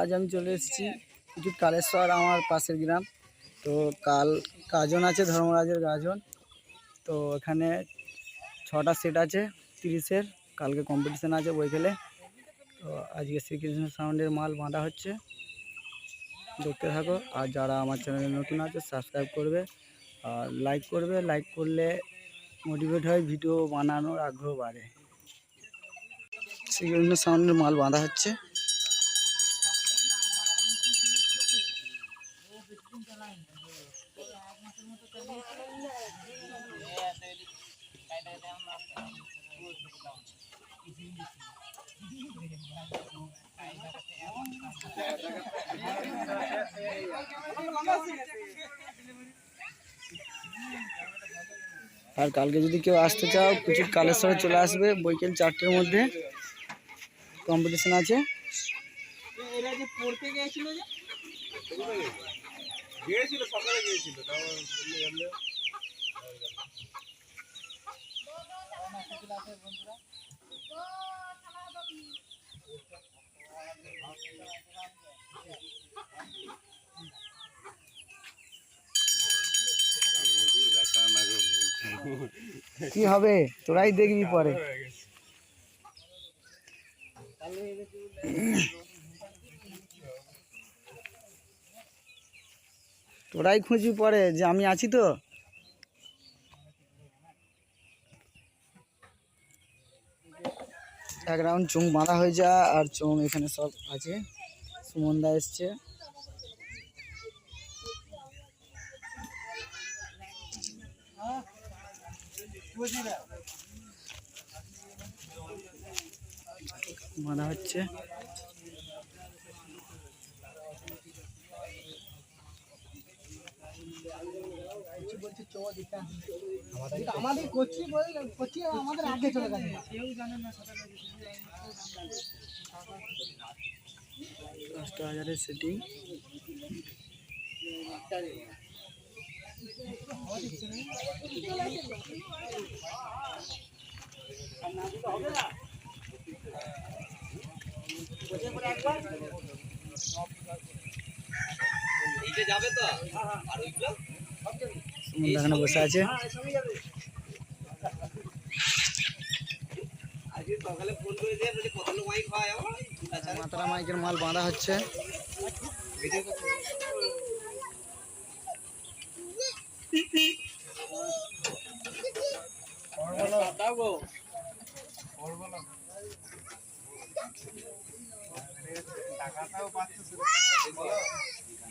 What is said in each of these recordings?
আজ আমি চলে এসেছি কিছু কালেশ্বর আমার পাশের গ্রাম। তো কাল গাজন আছে, ধর্মরাজের গাজন তো এখানে ছটা সেট আছে, তিরিশের। কালকে কম্পিটিশান আছে বৈকালে তো আজকে শ্রীকৃষ্ণ সাউন্ডের মাল বাঁধা হচ্ছে। দেখতে থাকো। আর যারা আমার চ্যানেলে নতুন আছে সাবস্ক্রাইব করবে। আর লাইক করবে। লাইক করলে মোটিভেট হয় ভিডিও বানানোর আগ্রহ বাড়ে। শ্রীকৃষ্ণ সাউন্ডের মাল বাঁধা হচ্ছে। আর কালকে যদি কেউ আসতে চাও কিছু কালেশ্বরে চলে আসবে, বৈকাল চারটের মধ্যে। কম্পিটিশন আছে। এরা কি হবে? তোরাই দেখবি পরে। তোরাই খুঁজবি পরে যে আমি আছি তো? এক রাউন্ড চুং বাঁধা হয়ে যা, আর চুং এখানে সব আছে। সুমনদা এসছে। বাঁধা হচ্ছে। আমাদের করছি করছি আমাদের আগে চলে গেছে। পাঁচটা হাজারের সেটিং সুমন এখানে বসে আছে। মাতারা মাইকের মাল বাঁধা হচ্ছে। টাকাটাও পাচ্ছে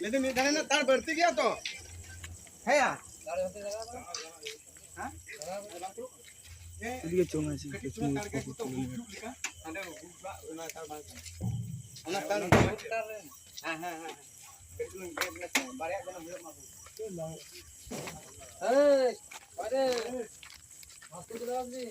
લેતે મે ધણે તાળ ભરતી ગયો તો હે આ હા એ ચોમા છે કે તું અને ના તાળ બાંધ અને તાળ હા. હા હા કેટલું ગેટ નથી બારે ગનો મેળો માં હે અરે વાસ્તુ જલાવજી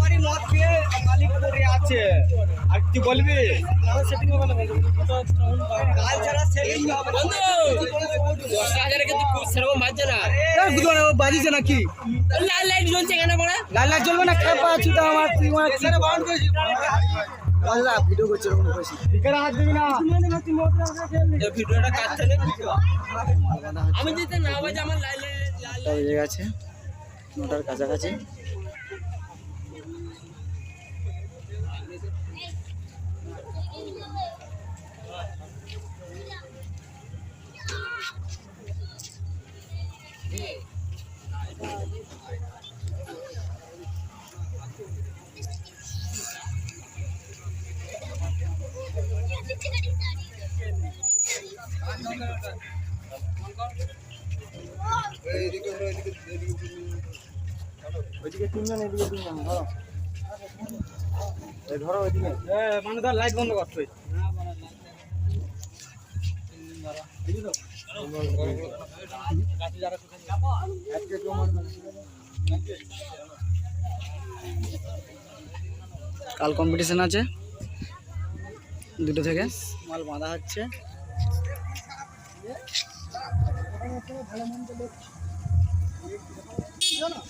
মাল বাঁধা হচ্ছে মালিক আছে। আর কি বলবি? দশটা হাজারে কিন্তু সেরকম বাজছে না। বাজিছে নাকি? লাল লাইট জ্বলছে কেন লাল লাল চলবে না? খেপা আছি তো আমার তুই আমার কি? বললা ভিডিও করছে। ওরকম কইছি হাত দিবি না। ভিডিওটা কাটছে না আমি যদি না বাজে আমার লাল লাল নটা বেজে গেছে নটার কাছাকাছি। ওইদিকে তিনজন এদিকে তিনজন ধরো। এই ধরো ওইদিকে। মানে ধর লাইট বন্ধ করতে কাল কম্পিটিশন আছে দুটো থেকে। মাল বাঁধা হচ্ছে। ভালো মন্দ লোক জানো